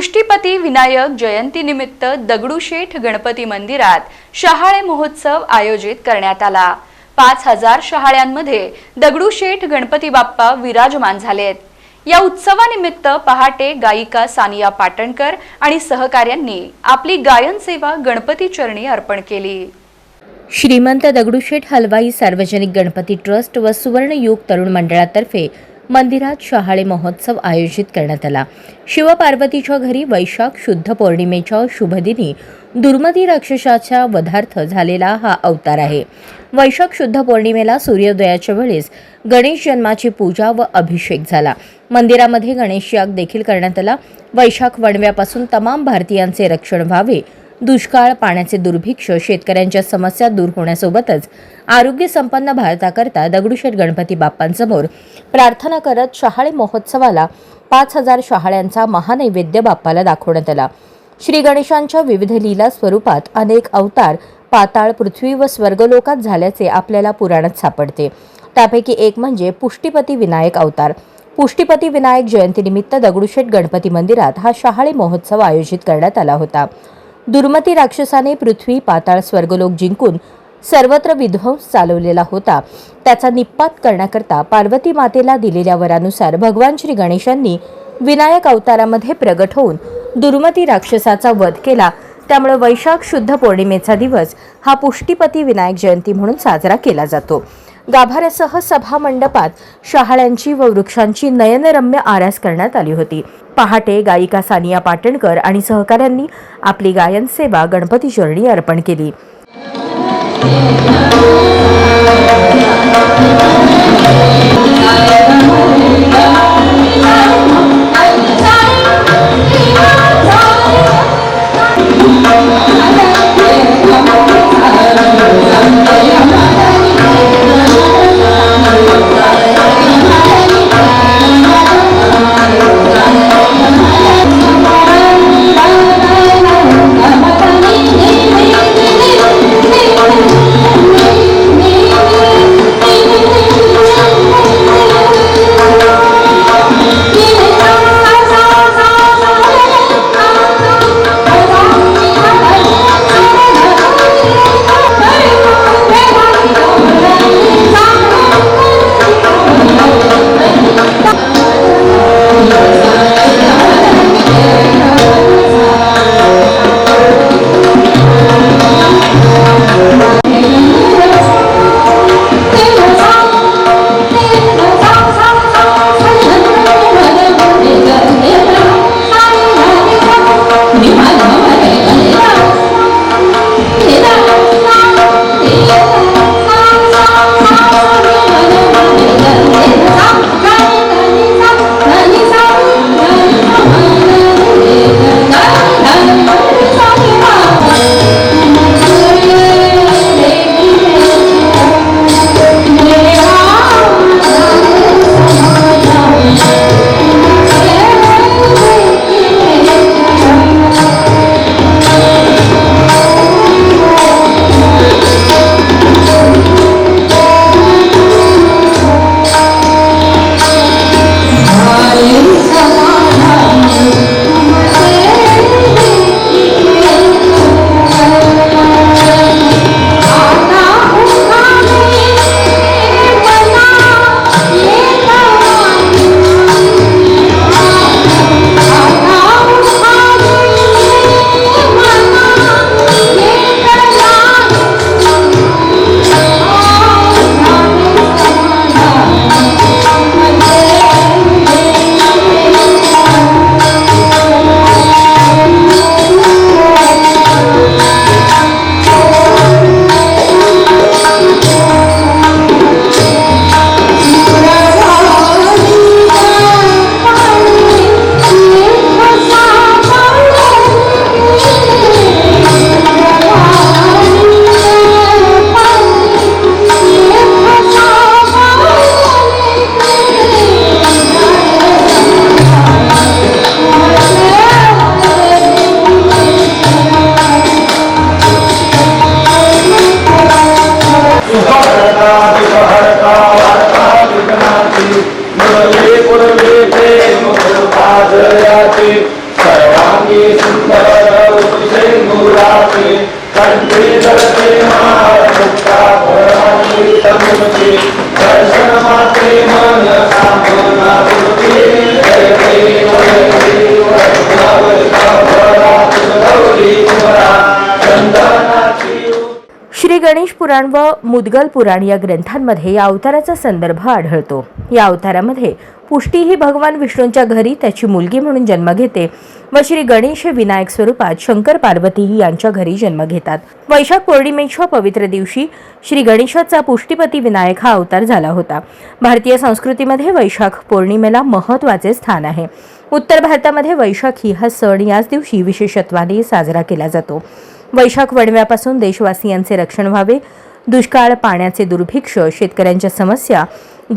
पुष्टीपती विनायक जयंतीनिमित्त दगडूशेठ गणपती मंदिरात शहाळे महोत्सव आयोजित करण्यात आला. पाच हजार शहाळ्यांमध्ये दगडूशेठ गणपती बाप्पा विराजमान झालेत. या उत्सवानिमित्त पहाटे गायिका सानिया पाटणकर आणि सहकाऱ्यांनी आपली गायन सेवा गणपती चरणी अर्पण केली. श्रीमंत दगडूशेठ हलवाई सार्वजनिक गणपती ट्रस्ट व सुवर्णयुग तरुण मंडळातर्फे मंदिरात शहाळे महोत्सव आयोजित करण्यात आला. शिवपार्वतीच्या घरी वैशाख शुद्ध पौर्णिमेच्या शुभदिनी दुर्मती राक्षसाच्या वधार्थ झालेला हा अवतार आहे. वैशाख शुद्ध पौर्णिमेला सूर्योदयाच्या वेळेस गणेश जन्माची पूजा व अभिषेक झाला. मंदिरामध्ये गणेश याग देखील करण्यात आला. वैशाख वणव्यापासून तमाम भारतीयांचे रक्षण व्हावे दुष्काळ पाण्याचे दुर्भिक्ष शेतकऱ्यांच्या समस्या दूर होण्यासोबतच आरोग्य संपन्न भारताकरता दगडूशेठ गणपती बाप्पांसमोर प्रार्थना करत शहाळे महोत्सवाला पाच हजार शहाळ्यांचा महानैवेद्य बाप्पाला दाखवण्यात आला. श्री गणेशांच्या विविध लीला स्वरूपात अनेक अवतार पाताळ पृथ्वी व स्वर्गलोकात झाल्याचे आपल्याला पुराणात सापडते. त्यापैकी एक म्हणजे पुष्टीपती विनायक अवतार. पुष्टीपती विनायक जयंतीनिमित्त दगडूशेठ गणपती मंदिरात हा शहाळे महोत्सव आयोजित करण्यात आला होता. दुर्मती राक्षसाने पृथ्वी पाताळ स्वर्गलोक जिंकून सर्वत्र विध्वंस चालवलेला होता. त्याचा निप्पात करण्याकरता पार्वती मातेला दिलेल्या वरानुसार भगवान श्री गणेशांनी विनायक अवतारामध्ये प्रगट होऊन दुर्मती राक्षसाचा वध केला. त्यामुळे वैशाख शुद्ध पौर्णिमेचा दिवस हा पुष्टीपती विनायक जयंती म्हणून साजरा केला जातो. गाभाऱ्यासह सभा मंडपात शहाळ्यांची व वृक्षांची नयनरम्य आरास करण्यात आली होती. पहाटे गायिका सानिया पाटणकर आणि सहकाऱ्यांनी आपली गायन सेवा गणपती चरणी अर्पण केली. श्री पुराण व मुदगल पुराण या ग्रंथांमध्ये या अवताराचा संदर्भ आढळतो. या अवतारामध्ये पुष्टी ही भगवान विष्णूंच्या घरी त्याची मुलगी म्हणून जन्म घेते व श्री गणेश हे विनायक स्वरूपात शंकर पार्वती ही यांच्या घरी जन्म घेतात. वैशाख पौर्णिमेच्या पवित्र दिवशी श्री गणेशाचा पुष्टीपती विनायक हा अवतार झाला होता. भारतीय संस्कृतीमध्ये वैशाख पौर्णिमेला महत्त्वाचे स्थान आहे. उत्तर भारतामध्ये वैशाखी हा सण याच दिवशी विशेषत्वाने साजरा केला जातो. वैशाख वणव्यापासून देशवासियांचे रक्षण व्हावे. दुष्काळ पाण्याचे दुर्भिक्ष शेतकऱ्यांच्या समस्या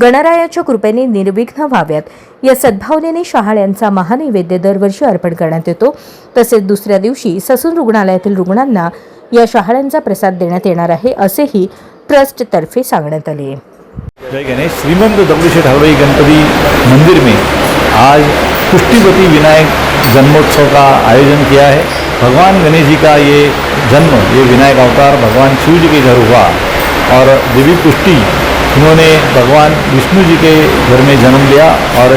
गणरायाच्या कृपेने निर्विघ्न व्हाव्यात. या सद्भावनेने शहाळ्यांचा महानैवेद्य दरवर्षी अर्पण करण्यात येतो. तसेच दुसऱ्या दिवशी ससून रुग्णालयातील रुग्णांना या शहाळ्यांचा प्रसाद देण्यात येणार आहे असेही ट्रस्टतर्फे सांगण्यात आले. जय गणेश. श्रीमंत दगडूशेठ हलवाई गणपती मंदिर में आज पुष्टिपति विनायक जन्मोत्सव का आयोजन किया है? भगवान गणेश जी का ये जन्म, ये विनायक अवतार भगवान शिव जी के घर हुआ और देवी पुष्टि इन्होंने भगवान विष्णु जी के घर में जन्म लिया और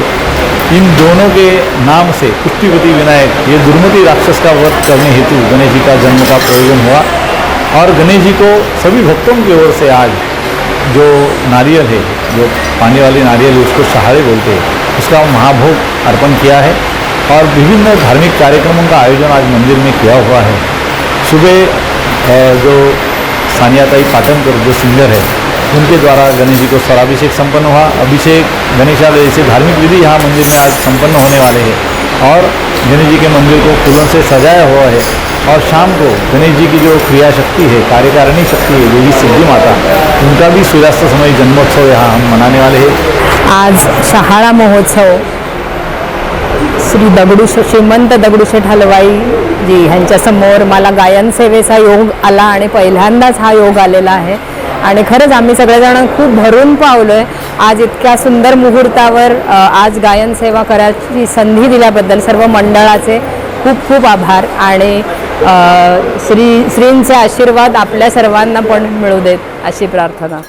इन दोनों के नाम से पुष्टिपति विनायक, ये दुर्मति राक्षस का वध करने हेतु गणेश जी का जन्म का प्रयोजन हुआ। और गणेश जी को सभी भक्तों की ओर से आज जो नारियल है, जो पानी वाली नारियल है, उसको सहारे बोलते हैं। उसका महाभोग अर्पण किया है। और विभिन्न धार्मिक कार्यक्रमों का आयोजन आज मंदिर में किया हुआ है। सुबह जो सानियाताई पाटनकर जो सिंगर है, उनके द्वारा गणेश जी को स्वराभिषेक संपन्न हुआ। अभिषेक गणेशालय जैसे धार्मिक विधि यहाँ मंदिर में आज संपन्न होने वाले हैं और गणेश जी के मंदिर को फूलों से सजाया हुआ है और शाम को गणेश जी की जो क्रिया शक्ति है, कार्यकारिणी शक्ति है, देवी सिद्धि माता, उनका भी सूर्यास्त समय जन्मोत्सव यहाँ हम मनाने वाले हैं। आज सहारा महोत्सव श्री दगडू श्रीमंत दगडूशेठ हलवाई जी ह्यांच्यासमोर मला गायन सेवेचा योग आला आणि पहिल्यांदाच हा योग आलेला आहे. आणि खरंच आम्ही सगळेजण खूप भरून पावलो आहे आज इतक्या सुंदर मुहूर्तावर आज गायन सेवा करायची संधी दिल्याबद्दल सर्व मंडळाचे खूप खूप आभार. आणि श्री श्रींचे आशीर्वाद आपल्या सर्वांना पण मिळू देत अशी प्रार्थना.